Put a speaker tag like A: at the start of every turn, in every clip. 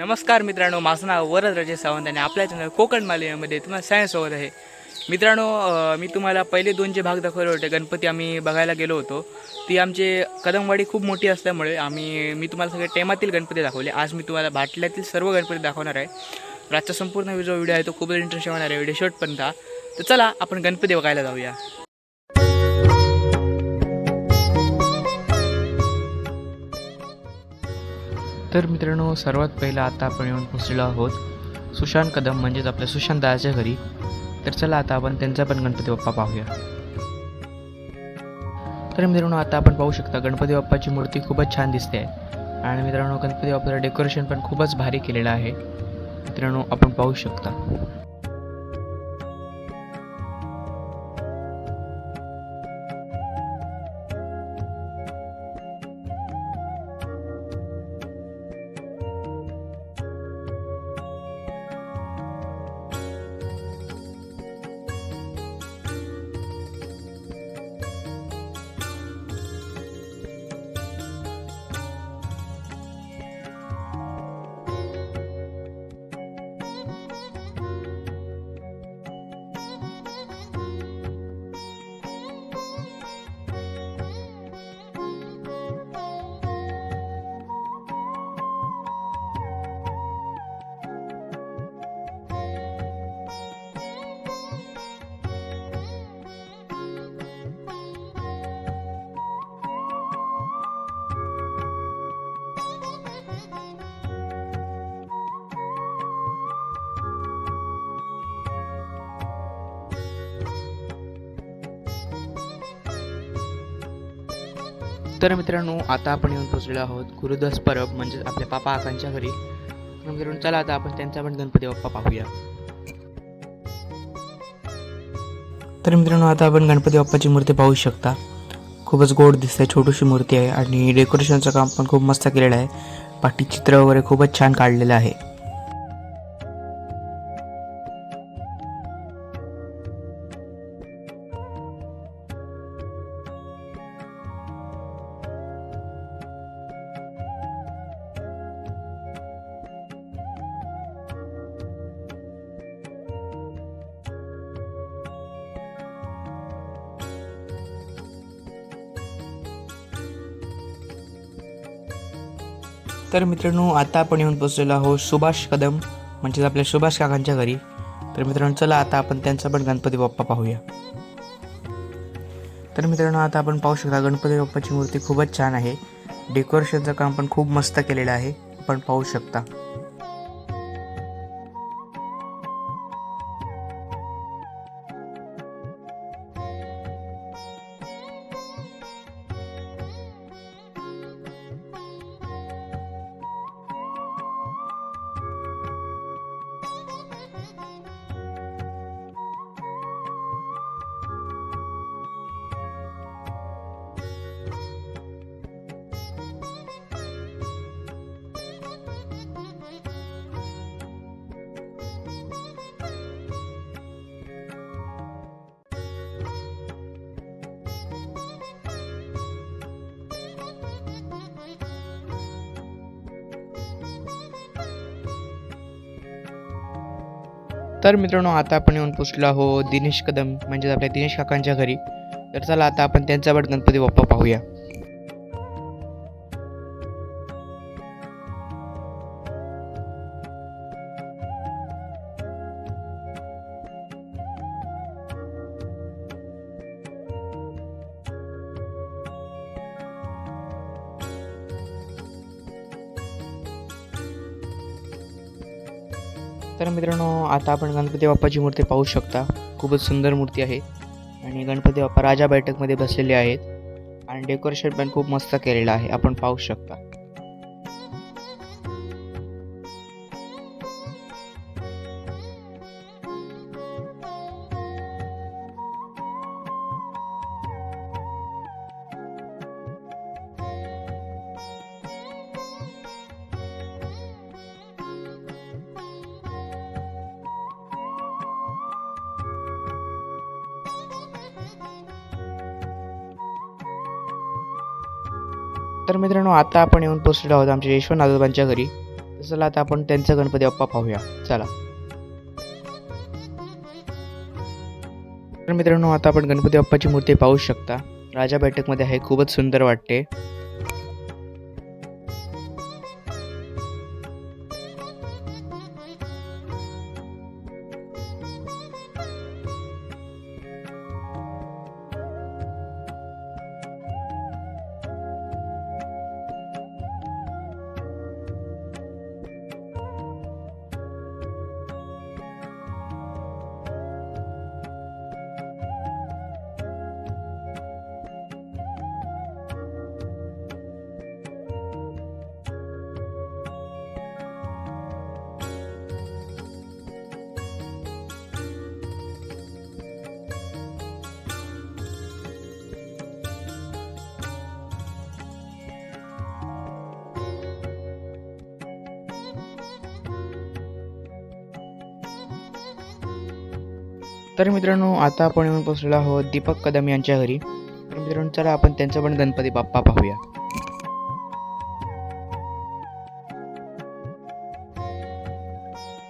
A: नमस्कार मित्रांनो माझं नाव वरदराजे सावंत आणि आपल्या चॅनल कोकण मालिकेमध्ये तुम्हाला सायन्स स्वागत आहे. मित्रांनो मी तुम्हाला पहिले दोन जे भाग दाखवले होते गणपती आम्ही बघायला गेलो होतो ती आमची कदमवाडी खूप मोठी असल्यामुळे आम्ही मी तुम्हाला सगळे टेमातील गणपती दाखवले. आज मी तुम्हाला बाटल्यातील सर्व गणपती दाखवणार आहे. रातचा संपूर्ण जो व्हिडिओ आहे तो खूपच इंटरेस्टिंग होणार आहे व्हिडिओ शेवटपर्यंत हा. तर चला आपण गणपती बघायला जाऊया. तर मित्रांनो सर्वात पहिलं आता आपण येऊन पोचलेलो आहोत. सुशांत कदम म्हणजेच आपल्या सुशांत दादाच्या घरी. तर चला आता आपण त्यांचा पण गणपती बाप्पा पाहूया. तर मित्रांनो आता आपण पाहू शकता गणपती बाप्पाची मूर्ती खूपच छान दिसते आहे. आणि मित्रांनो गणपती बाप्पाचं डेकोरेशन पण खूपच भारी केलेलं आहे. मित्रांनो आपण पाहू शकता. तर मित्रांनो आता आपण येऊन पोचलेलो आहोत गुरुदास परब म्हणजे आपल्या पापा आकांच्या घरी. तर मित्रांनो चला आता आपण त्यांचा पण गणपती बाप्पा पाहूया. तर मित्रांनो आता आपण गणपती बाप्पाची मूर्ती पाहू शकता. खूपच गोड दिसते छोटीशी मूर्ती आहे आणि डेकोरेशनचं काम पण खूप मस्त केलेलं आहे. पाठी चित्र वगैरे खूपच छान काढलेलं आहे. तर मित्रांनो आता आपण येऊन पोचलेलो आहोत सुभाष कदम म्हणजेच आपल्या सुभाष काकांच्या घरी. तर मित्रांनो चला आता आपण त्यांचा पण गणपती बाप्पा पाहूया. तर मित्रांनो आता आपण पाहू शकता गणपती बाप्पाची मूर्ती खूपच छान आहे. डेकोरेशनचं काम पण खूप मस्त केलेलं आहे. आपण पाहू शकता. तर मित्रांनो आता आपण येऊन पोचलो हो दिनेश कदम म्हणजेच आपल्या दिनेश काकांच्या घरी. तर चला आता आपण त्यांचा पण गणपती बाप्पा पाहूया. तर मित्रांनो आता आपण गणपती बाप्पाची मूर्ती पाहू शकता. खूपच सुंदर मूर्ती आहे. आणि गणपती बाप्पा राजा बैठकमध्ये बसलेले आहेत. आणि डेकोरेशन पण खूप मस्त केलेलं आहे. आपण पाहू शकता. तर मित्रांनो आता आपण येऊन पोचलेलो आहोत आमच्या यशवंत आजोबांच्या घरी. चला आता आपण त्यांचा गणपती बाप्पा पाहूया. चला. तर मित्रांनो आता आपण गणपती बाप्पाची मूर्ती पाहू शकता. राजा बैठकमध्ये आहे खूपच सुंदर वाटते. तर मित्रांनो आता आपण येऊन पोचलेलो आहोत दीपक कदम यांच्या घरी. तर मित्रांनो चला आपण त्यांचा पण गणपती बाप्पा पाहूया.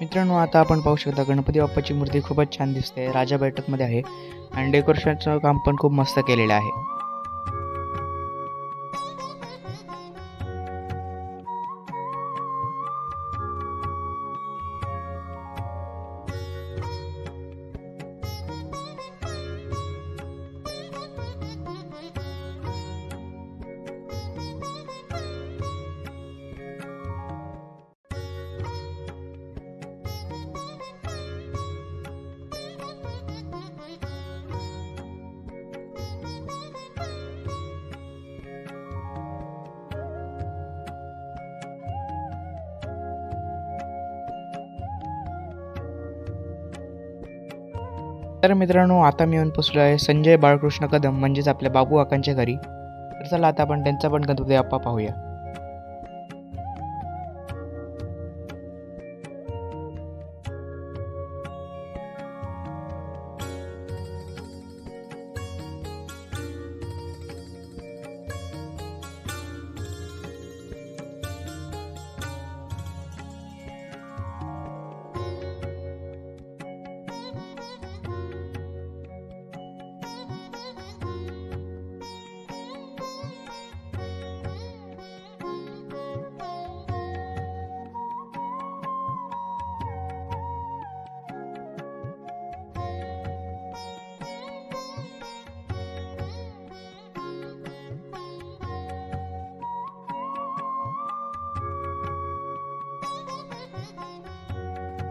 A: मित्रांनो आता आपण पाहू शकता गणपती बाप्पाची मूर्ती खूपच छान दिसते. राजा बैठकमध्ये आहे. आणि डेकोरेशनचं काम पण खूप मस्त केलेलं आहे. तर मित्रांनो आता मी येऊन पोचलो आहे संजय बाळकृष्ण कदम म्हणजेच आपल्या बाबू काकांच्या घरी. तर चला आता आपण त्यांचा पण गणपती आप्पा पाहूया.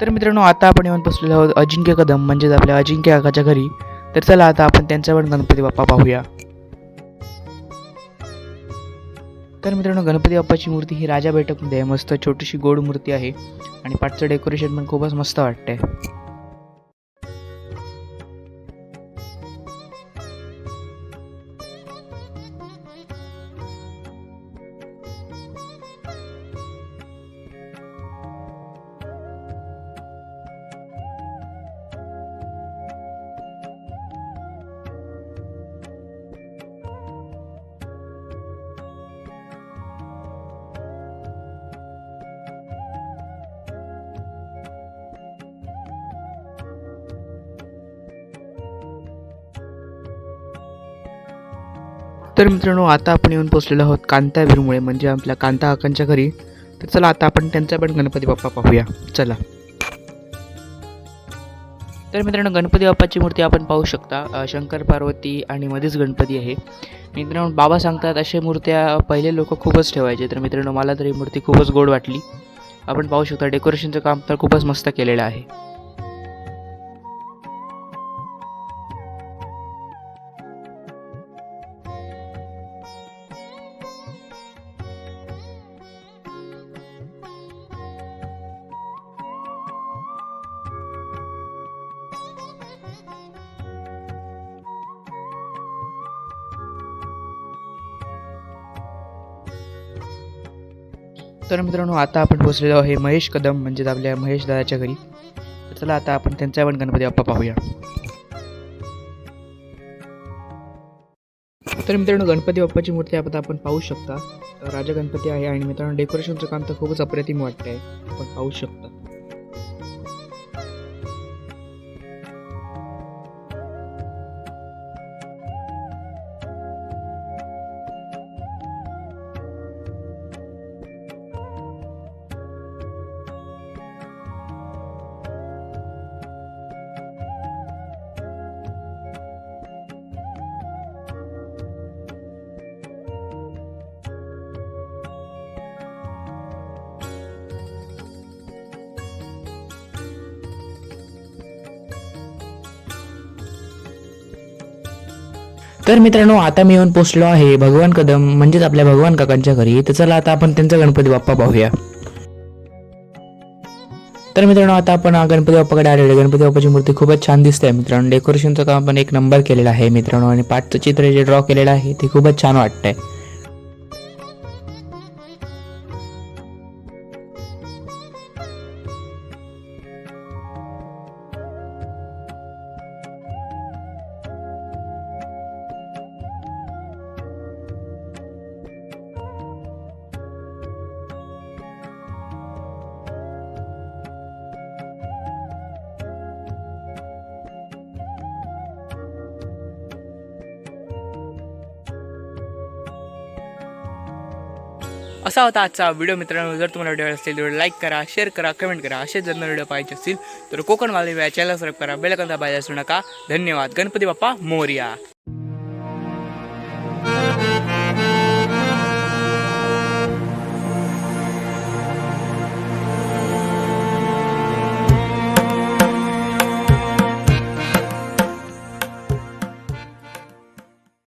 A: तर मित्रांनो आता आपण येऊन बसलेलो आहोत अजिंक्य कदम म्हणजेच आपल्या अजिंक्य काकाच्या घरी. तर चला आता आपण त्यांच्यावर पण गणपती बाप्पा पाहूया. तर मित्रांनो गणपती बाप्पाची मूर्ती ही राजा बैठकमध्ये आहे. मस्त छोटीशी गोड मूर्ती आहे. आणि पाठचं डेकोरेशन पण खूपच मस्त वाटतंय. तर मित्रांनो आता आपण येऊन पोचलेलो आहोत कांता विरमुळे म्हणजे आपल्या कांता काकांच्या घरी. तर चला आता आपण त्यांचा पण गणपती बाप्पा पाहूया. चला. तर मित्रांनो गणपती बाप्पाची मूर्ती आपण पाहू शकता. शंकर पार्वती आणि मध्येच गणपती आहे. मित्रांनो बाबा सांगतात अशा मूर्त्या पहिले लोक खूपच ठेवायचे. तर मित्रांनो मला तर ही मूर्ती खूपच गोड वाटली. आपण पाहू शकता डेकोरेशनचं काम तर खूपच मस्त केलेलं आहे. तर मित्रांनो आता आपण पोहोचलेलो आहे महेश कदम म्हणजेच आपल्या महेश दादाच्या घरी. तर चला आता आपण त्यांचा पण गणपती बाप्पा पाहूया. तर मित्रांनो गणपती बाप्पाची मूर्ती आपण आपण पाहू शकता. राजा गणपती आहे आणि मित्रांनो डेकोरेशनचं काम तर खूपच अप्रतिम वाटतंय. आपण पाहू शकता. तर मित्रांनो आता मी येऊन पोचलो आहे भगवान कदम म्हणजेच आपल्या भगवान काकांच्या घरी. तर चला आता आपण त्यांचा गणपती बाप्पा पाहूया. तर मित्रांनो आता आपण गणपती बाप्पाकडे आलेलो गणपती बाप्पाची मूर्ती खूपच छान दिसते मित्रांनो. डेकोरेशनचं काम पण एक नंबर केलेलं आहे मित्रांनो. आणि पाठचं चित्र जे ड्रॉ केलेलं आहे ते खूपच छान वाटतंय. असा होता आजचा व्हिडिओ मित्रांनो जर तुम्हाला व्हिडिओ असेल तेवढं लाईक करा शेअर करा कमेंट करा. असे जर व्हिडिओ पाहिजे असतील तर कोकण मालवी या चॅनल सबस्क्राईब करा. बेल पाहिजे असू नका. धन्यवाद. गणपती बाप्पा मोर्या.